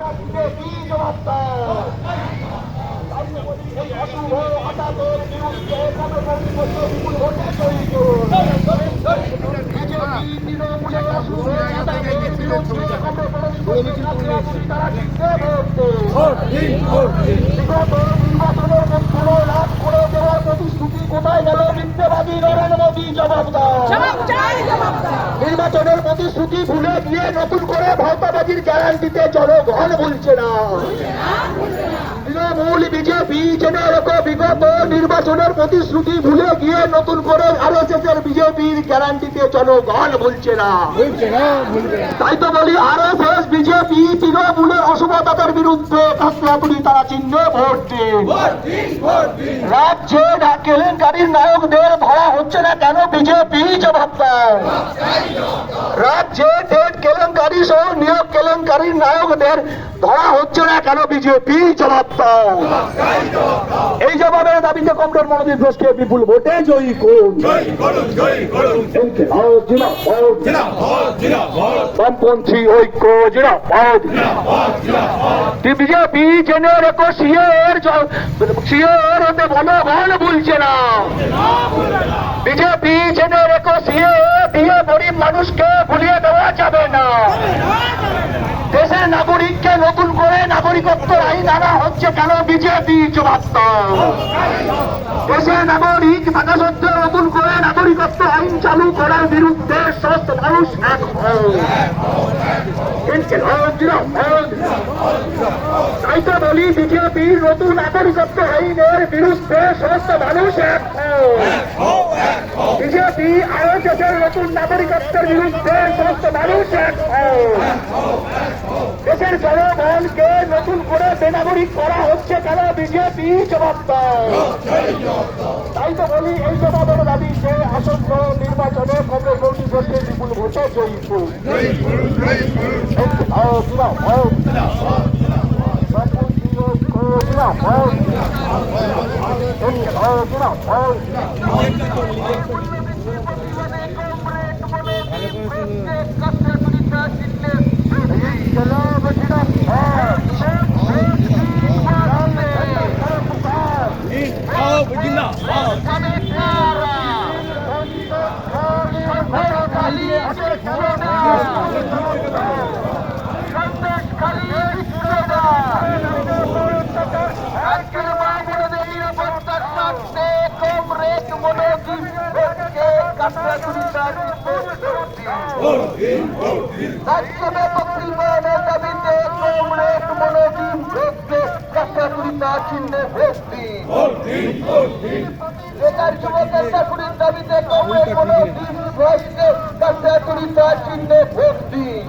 নির্বাচনের প্রতিশ্রুতি কোথায় গেল মিথ্যেবাদী নরেন্দ্র মোদী জবাব দাও জবাব চাই জবাব দাও নির্বাচনের প্রতিশ্রুতি ভুলে গিয়ে নতুন করে ভাওতাবাজির গ্যারান্টিতে জনগণ বলছে না। তৃণমূল বিজেপি বিগত নির্বাচনের প্রতিশ্রুতি ভুলে গিয়ে নতুন করে আর এস এর বিজেপির গ্যারান্টিতে জনগণ বলছে না। তাই তো বলি আর এস এস বিজেপি তৃণমূলের অশুভতার বিরুদ্ধে কাকলাপুরি তারা চিহ্নে ভোট দিন। রাজ্যে কেলেঙ্কারির নায়কদের ধরা হচ্ছে না কেন বিজেপি জবাব দেয় রাজ্যে টেট কেলেঙ্কারি সহ নিয়োগ কেলেঙ্কারির নায়কদের ধরা হচ্ছে না কেন বিজেপি জবাব দাও। এই জবাবের দাবিতে কমরেড মনোজিৎ ঘোষকে বিপুল ভোটে জয়ী করুন। বামপন্থী ঐক্য জিন্দাবাদ। জিন্দাবাদ বিজেপি জেনে রেখো সিএর সিএর হতে ভালো ভালো বলছে না। বিজেপি জেনে রেখো সিএ দিয়ে গরিব মানুষকে ভুলিয়ে দেওয়া যাবে না দেশের নাগরিককে নতুন করে নাগরিকত্ব আইন আনা হচ্ছে কেন বিজেপি জবাব। দেশের নাগরিক থাকা সত্ত্বেও নতুন করে নাগরিকত্ব আইন চালু করার বিরুদ্ধে সমস্ত মানুষ এক। তাই তো বলি বিজেপির নতুন নাগরিকত্ব আইনের বিরুদ্ধে সমস্ত মানুষ এক। বিজেপি আয়োজকের নতুন নাগরিকত্বের বিরুদ্ধে সমস্ত মানুষ এক। দেশের জনগণকে নতুন করে বেনাগরিক করা হচ্ছে কেন? বিজেপি জবাব তাই তো বলি এই জবাবের দাবিতে আসন্ন নির্বাচনে কংগ্রেস মন্ত্রী বলতে বিপুল ভোটে জয়ী করুন। আও, জিন্দাবাদ। বামপন্থী ঐক্য জিন্দাবাদ। আও, জিন্দাবাদ। ইনকিলাব জিন্দাবাদ। চিহ্নে ভোট দিন বেকার যুবকের চাকরির দাবিতে কমে কোনো দিন ভোটকে কাছে চিহ্নে ভোট দিন